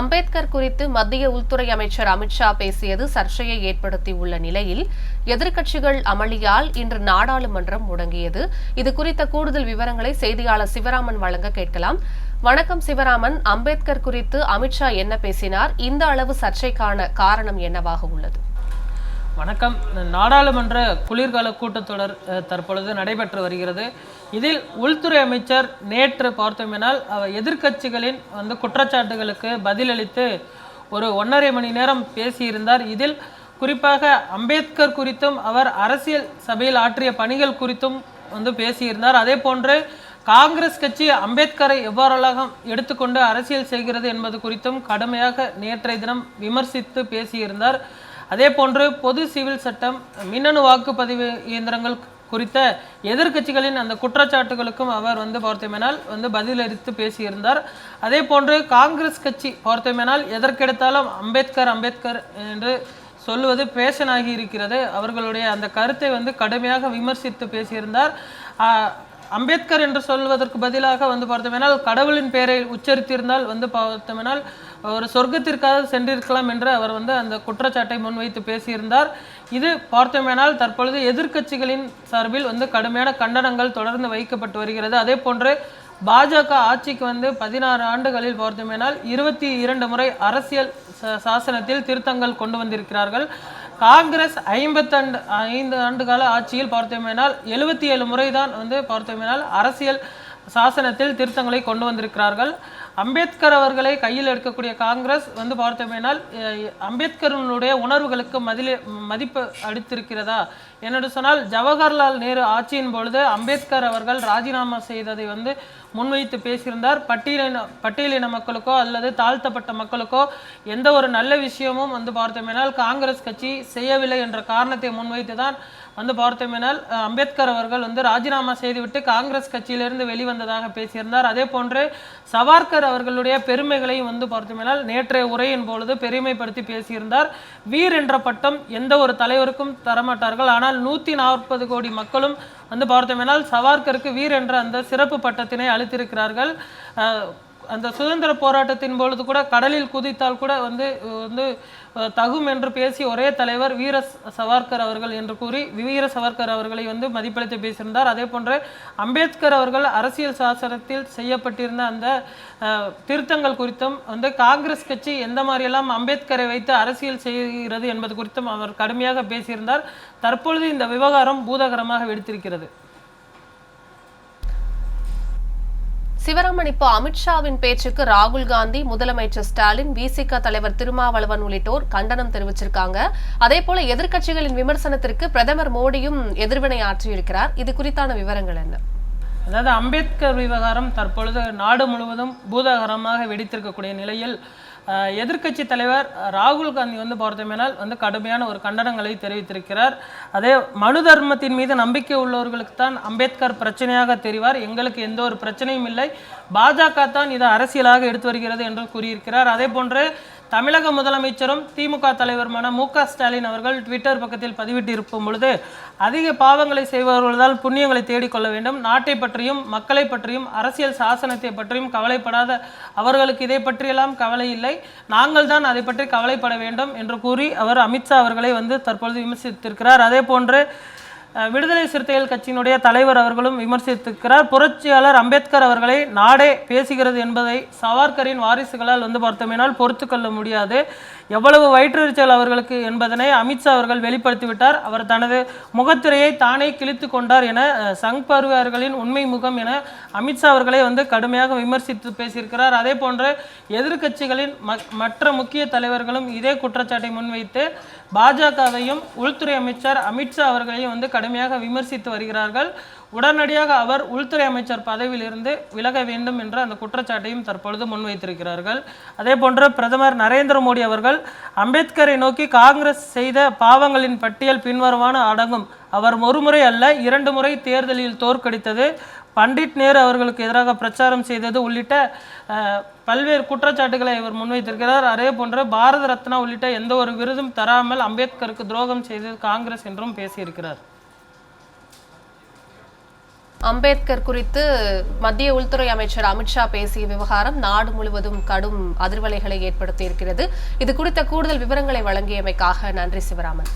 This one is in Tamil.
அம்பேத்கர் குறித்து மத்திய உள்துறை அமைச்சர் அமித்ஷா பேசியது சர்ச்சையை ஏற்படுத்தியுள்ள நிலையில் எதிர்க்கட்சிகள் அமளியால் இன்று நாடாளுமன்றம் முடங்கியது. இது குறித்த கூடுதல் விவரங்களை செய்தியாளர் சிவராமன் வழங்க கேட்கலாம். வணக்கம் சிவராமன். அம்பேத்கர் குறித்து அமித்ஷா என்ன பேசினார்? இந்த அளவு சர்ச்சைக்கான காரணம் என்னவாக உள்ளது? வணக்கம். நாடாளுமன்ற குளிர்கால கூட்டத்தொடர் தற்பொழுது நடைபெற்று வருகிறது. இதில் உள்துறை அமைச்சர் நேற்று பார்த்தோமேனால் அவர் எதிர்க்கட்சிகளின் வந்து குற்றச்சாட்டுகளுக்கு பதிலளித்து ஒரு ஒன்றரை மணி நேரம் பேசியிருந்தார். இதில் குறிப்பாக அம்பேத்கர் குறித்தும் அவர் அரசியல் சபையில் ஆற்றிய பணிகள் குறித்தும் வந்து பேசியிருந்தார். அதே போன்று காங்கிரஸ் கட்சி அம்பேத்கரை எவ்வாறெல்லாம் எடுத்துக்கொண்டு அரசியல் செய்கிறது என்பது குறித்தும் கடுமையாக நேற்றைய தினம் விமர்சித்து பேசியிருந்தார். அதே போன்று பொது சிவில் சட்டம் மின்னணு வாக்குப்பதிவு இயந்திரங்கள் குறித்த எதிர்க்கட்சிகளின் அந்த குற்றச்சாட்டுகளுக்கும் அவர் வந்து பார்த்தோமேனால் வந்து பதிலளித்து பேசியிருந்தார். அதே போன்று காங்கிரஸ் கட்சி பார்த்தோமேனால் எதற்கெடுத்தாலும் அம்பேத்கர் அம்பேத்கர் என்று சொல்லுவது பேஷனாகி இருக்கிறது. அவர்களுடைய அந்த கருத்தை வந்து கடுமையாக விமர்சித்து பேசியிருந்தார். அம்பேத்கர் என்று சொல்வதற்கு பதிலாக வந்து பார்த்தோம்னால் கடவுளின் பெயரை உச்சரித்திருந்தால் வந்து பார்த்தோம்னால் ஒரு சொர்க்கத்திற்காக சென்றிருக்கலாம் என்று அவர் வந்து அந்த குற்றச்சாட்டை முன்வைத்து பேசியிருந்தார். இது பார்த்தோமேனால் தற்பொழுது எதிர்க்கட்சிகளின் சார்பில் வந்து கடுமையான கண்டனங்கள் தொடர்ந்து வைக்கப்பட்டு வருகிறது. அதே போன்று பாஜக ஆட்சிக்கு வந்து பதினாறு ஆண்டுகளில் பார்த்தோமேனால் இருபத்தி இரண்டு முறை அரசியல் சாசனத்தில் திருத்தங்கள் கொண்டு வந்திருக்கிறார்கள். காங்கிரஸ் ஐம்பத்தண்டு ஐந்து ஆண்டு கால ஆட்சியில் பார்த்தோமேனால் எழுபத்தி ஏழு முறை தான் வந்து பார்த்தோமேனால் அரசியல் சாசனத்தில் திருத்தங்களை கொண்டு வந்திருக்கிறார்கள். அம்பேத்கர் அவர்களை கையில் எடுக்கக்கூடிய காங்கிரஸ் வந்து பார்த்தோமேனால் அஹ், அம்பேத்கரனுடைய உணர்வுகளுக்கு மதில மதிப்பு அளித்திருக்கிறதா? என்னென்று சொன்னால் ஜவஹர்லால் நேரு ஆட்சியின் பொழுது அம்பேத்கர் அவர்கள் ராஜினாமா செய்ததை வந்து முன்வைத்து பேசியிருந்தார். பட்டியலின பட்டியலின மக்களுக்கோ அல்லது தாழ்த்தப்பட்ட மக்களுக்கோ எந்த ஒரு நல்ல விஷயமும் வந்து பார்த்தோமேனால் காங்கிரஸ் கட்சி செய்யவில்லை என்ற காரணத்தை முன்வைத்து தான் வந்து பார்த்தோமேனால் அம்பேத்கர் அவர்கள் வந்து ராஜினாமா செய்துவிட்டு காங்கிரஸ் கட்சியிலிருந்து வெளிவந்ததாக பேசியிருந்தார். அதே போன்று சவார்கர் அவர்களுடைய பெருமைகளையும் வந்து பார்த்தோமேனால் நேற்றைய உரையின் பொழுது பெருமைப்படுத்தி பேசியிருந்தார். வீர் என்ற பட்டம் எந்த ஒரு தலைவருக்கும் தரமாட்டார்கள். ஆனால் நூற்றி நாற்பது கோடி மக்களும் வந்து பார்த்தோமேனால் சவார்கருக்கு வீர் என்ற அந்த சிறப்பு பட்டத்தினை அளித்திருக்கிறார்கள். அந்த சுதந்திர போராட்டத்தின் பொழுது கூட கடலில் குதித்தால் கூட வந்து வந்து தகும் என்று பேசி ஒரே தலைவர் வீர சவார்கர் அவர்கள் என்று கூறி வீர சவார்கர் அவர்களை வந்து மதிப்பளித்து பேசியிருந்தார். அதே போன்று அம்பேத்கர் அவர்கள் அரசியல் சாசனத்தில் செய்யப்பட்டிருந்த அந்த அஹ், திருத்தங்கள் குறித்தும் வந்து காங்கிரஸ் கட்சி எந்த மாதிரியெல்லாம் அம்பேத்கரை வைத்து அரசியல் செய்கிறது என்பது குறித்தும் அவர் கடுமையாக பேசியிருந்தார். தற்பொழுது இந்த விவகாரம் பூதகரமாக வெடித்திருக்கிறது. சிவராமன் இப்போ அமித்ஷாவின் பேச்சுக்கு ராகுல் காந்தி முதலமைச்சர் ஸ்டாலின் விசிக தலைவர் திருமாவளவன் உள்ளிட்டோர் கண்டனம் தெரிவிச்சிருக்காங்க. அதே போல எதிர்கட்சிகளின் விமர்சனத்திற்கு பிரதமர் மோடியும் எதிர்வினை ஆற்றியிருக்கிறார். இது குறித்தான விவரங்கள் என்ன? அதாவது அம்பேத்கர் விவகாரம் தற்பொழுது நாடு முழுவதும் பூதாகரமாக வெடித்திருக்கக்கூடிய நிலையில் எதிர்க்கட்சி தலைவர் ராகுல் காந்தி வந்து பார்த்தோமேனால் வந்து கடுமையான ஒரு கண்டனங்களை தெரிவித்திருக்கிறார். அதே மனு தர்மத்தின் மீது நம்பிக்கை உள்ளவர்களுக்கு தான் அம்பேத்கர் பிரச்சனையாக தெரிவார். எங்களுக்கு எந்த ஒரு பிரச்சனையும் இல்லை. பாஜக தான் இதை அரசியலாக எடுத்து வருகிறது என்று கூறியிருக்கிறார். அதே போன்று தமிழக முதலமைச்சரும் திமுக தலைவருமான மு க ஸ்டாலின் அவர்கள் ட்விட்டர் பக்கத்தில் பதிவிட்டிருக்கும் பொழுது அதிக பாவங்களை செய்பவர்கள்தான் புண்ணியங்களை தேடிக்கொள்ள வேண்டும். நாட்டை பற்றியும் மக்களை பற்றியும் அரசியல் சாசனத்தை பற்றியும் கவலைப்படாத அவர்களுக்கு இதை பற்றியெல்லாம் கவலை இல்லை. நாங்கள் தான் அதை பற்றி கவலைப்பட வேண்டும் என்று கூறி அவர் அமித்ஷா அவர்களை வந்து தற்பொழுது விமர்சித்திருக்கிறார். அதே போன்று விடுதலை சிறுத்தைகள் கட்சியினுடைய தலைவர் அவர்களும் விமர்சித்திருக்கிறார். புரட்சியாளர் அம்பேத்கர் அவர்களை நாடே பேசுகிறது என்பதை சவார்கரின் வாரிசுகளால் வந்து பார்த்தோமேனால் பொறுத்து கொள்ள முடியாது. எவ்வளவு வயிற்றுச்சல் அவர்களுக்கு என்பதனை அமித்ஷா அவர்கள் வெளிப்படுத்திவிட்டார். அவர் தனது முகத்திரையை தானே கிழித்து கொண்டார் என சங் பருவர்களின் உண்மை முகம் என அமித்ஷா அவர்களை வந்து கடுமையாக விமர்சித்து பேசியிருக்கிறார். அதே போன்று எதிர்க்கட்சிகளின் ம- மற்ற முக்கிய தலைவர்களும் இதே குற்றச்சாட்டை முன்வைத்து பாஜகவையும் உள்துறை அமைச்சர் அமித்ஷா அவர்களையும் வந்து கடுமையாக விமர்சித்து வருகிறார்கள். உடனடியாக அவர் உள்துறை அமைச்சர் பதவியிலிருந்து விலக வேண்டும் என்ற அந்த குற்றச்சாட்டையும் தற்பொழுது முன்வைத்திருக்கிறார்கள். அதே போன்று பிரதமர் நரேந்திர மோடி அவர்கள் அம்பேத்கரை நோக்கி காங்கிரஸ் செய்த பாவங்களின் பட்டியல் பின்வருமான அடங்கும். அவர் ஒருமுறை அல்ல இரண்டு முறை தேர்தலில் தோற்கடித்தது. பண்டிட் நேரு அவர்களுக்கு எதிராக பிரச்சாரம் செய்தது உள்ளிட்ட பல்வேறு குற்றச்சாட்டுகளை இவர் முன்வைத்திருக்கிறார். அதே போன்று பாரத ரத்னா உள்ளிட்ட எந்த ஒரு விருதும் தராமல் அம்பேத்கருக்கு துரோகம் செய்தது காங்கிரஸ் என்றும் பேசியிருக்கிறார். அம்பேத்கர் குறித்து மத்திய உள்துறை அமைச்சர் அமித்ஷா பேசிய விவகாரம் நாடு முழுவதும் கடும் அதிர்வலைகளை ஏற்படுத்தி இருக்கிறது இது குறித்த கூடுதல் விவரங்களை வழங்கியமைக்காக நன்றி சிவராமன்.